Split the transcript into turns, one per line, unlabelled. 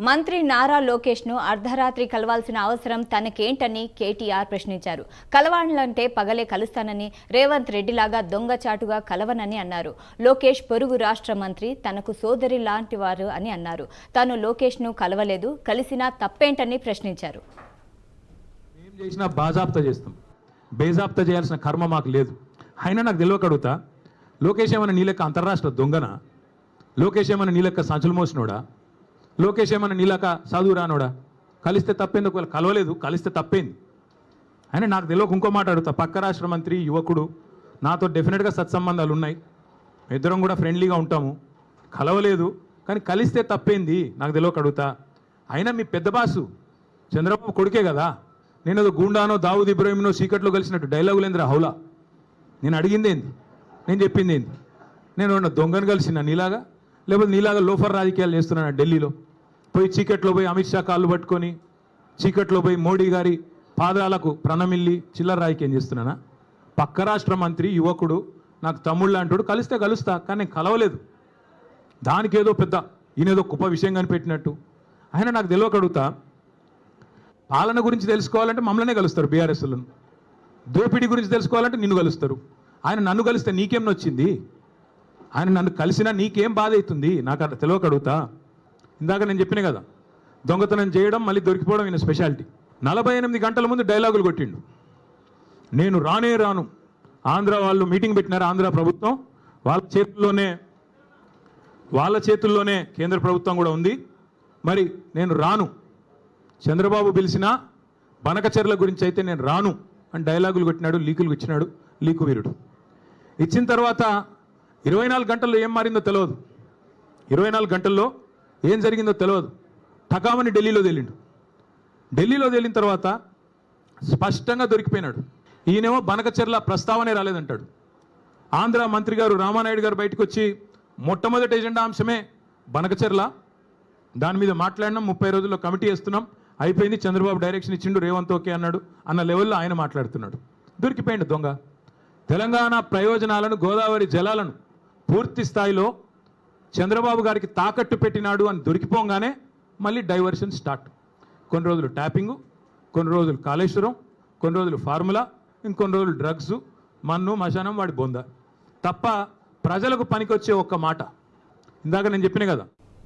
మంత్రి నారా లోకేష్ను అర్ధరాత్రి కలవాల్సిన అవసరం తనకేంటని కేటీఆర్ ప్రశ్నించారు. కలవాలంటే పగలే కలుస్తానని రేవంత్ రెడ్డిలాగా దొంగచాటుగా కలవనని అన్నారు. లోకేష్ పొరుగు రాష్ట్ర మంత్రి తనకు సోదరి లాంటి వారు అని అన్నారు. తాను లోకేష్ను కలవలేదు కలిసినా తప్పేంటని ప్రశ్నించారు.
ఏం చేసినా బాజాప్తా చేస్తాం. బేజాప్తా చేయాల్సిన కర్మ మాకు లేదు. అయినా నాకు తెలియక అడుగుతా లోకేష్ ఏమైనా నీ లెక్క అంతర్రాష్ట్ర దొంగన? లోకేష్ ఏమైనా నీ సంచులు మోసినోడా? లోకేష్ ఏమైనా నీలాక లెక్క చదువు రానోడా? కలిస్తే తప్పేందుకు ఒకవేళ కలవలేదు కలిస్తే తప్పేంది. అయినా నాకు తెలియక ఇంకో మాట అడుగుతా. పక్క రాష్ట్ర మంత్రి యువకుడు నాతో డెఫినెట్గా సత్సంబంధాలు ఉన్నాయి. ఇద్దరం కూడా ఫ్రెండ్లీగా ఉంటాము. కలవలేదు కానీ కలిస్తే తప్పేంది? నాకు తెలియక అడుగుతా. అయినా మీ పెద్ద బాసు చంద్రబాబు కొడుకే కదా. నేను ఏదో గూండానో దావుద్ ఇబ్రాహీంనో సీకట్లో కలిసినట్టు డైలాగులేంద్ర హౌలా. నేను అడిగింది ఏంది? నేను చెప్పింది ఏంది? నేను దొంగను కలిసిన నీలాగా? లేకపోతే నీలాగా లోఫర్ రాజకీయాలు చేస్తున్నాను ఢిల్లీలో? పోయి చీకట్లో పోయి అమిత్ షా కాళ్ళు పట్టుకొని చీకట్లో పోయి మోడీ గారి పాదాలకు ప్రణమిల్లి చిల్లర ఏం చేస్తున్నానా? పక్క రాష్ట్ర మంత్రి యువకుడు నాకు తమ్ముళ్ళు అంటాడు కలిస్తే కలుస్తా కానీ నేను కలవలేదు. దానికి ఏదో పెద్ద ఈయనేదో కుప్ప విషయం కనిపెట్టినట్టు. ఆయన నాకు తెలియకడుగుతా పాలన గురించి తెలుసుకోవాలంటే మమ్మల్నే కలుస్తారు బీఆర్ఎస్లను. దోపిడీ గురించి తెలుసుకోవాలంటే నిన్ను కలుస్తారు. ఆయన నన్ను కలిస్తే నీకేం నొచ్చింది? ఆయన నన్ను కలిసినా నీకేం బాధ అవుతుంది? నాకు అట్లా తెలియకడుగుతా ఇందాక నేను చెప్పిన కదా దొంగతనం చేయడం మళ్ళీ దొరికిపోవడం ఈయన స్పెషాలిటీ. నలభై ఎనిమిది గంటల ముందు డైలాగులు కొట్టిండు. నేను రానే రాను. ఆంధ్ర వాళ్ళు మీటింగ్ పెట్టినారు ఆంధ్ర ప్రభుత్వం. వాళ్ళ చేతుల్లోనే వాళ్ళ చేతుల్లోనే కేంద్ర ప్రభుత్వం కూడా ఉంది. మరి నేను రాను. చంద్రబాబు పిలిచిన బనకచర్ల గురించి అయితే నేను రాను అని డైలాగులు కొట్టినాడు లీకులు ఇచ్చినాడు లీకు వీరుడు. ఇచ్చిన తర్వాత ఇరవై నాలుగు గంటల్లో ఏం మారిందో తెలియదు ఇరవై నాలుగు గంటల్లో ఏం జరిగిందో తెలియదు టకామని ఢిల్లీలో తేలిండు. ఢిల్లీలో తేలిన తర్వాత స్పష్టంగా దొరికిపోయినాడు. ఈయనేమో బనకచెర్ల ప్రస్తావనే రాలేదంటాడు. ఆంధ్ర మంత్రి గారు రామానాయుడు గారు బయటకు వచ్చి మొట్టమొదటి ఎజెండా అంశమే బనకచెర్ల. దాని మీద మాట్లాడినాం ముప్పై రోజుల్లో కమిటీ వేస్తున్నాం. అయిపోయింది చంద్రబాబు డైరెక్షన్ ఇచ్చిండు రేవంత్ ఓకే అన్నాడు అన్న లెవెల్లో ఆయన మాట్లాడుతున్నాడు. దొరికిపోయింది దొంగ. తెలంగాణ ప్రయోజనాలను గోదావరి జలాలను పూర్తి స్థాయిలో చంద్రబాబు గారికి తాకట్టు పెట్టినాడు అని దొరికిపోగానే మళ్ళీ డైవర్షన్ స్టార్ట్. కొన్ని రోజులు ట్యాపింగు కొన్ని రోజులు కాళేశ్వరం కొన్ని రోజులు ఫార్ములా ఇంకొన్ని రోజులు డ్రగ్స్ మన్ను మశానం వాడి బొంద. తప్ప ప్రజలకు పనికొచ్చే ఒక్క మాట. ఇందాక నేను చెప్పిన కదా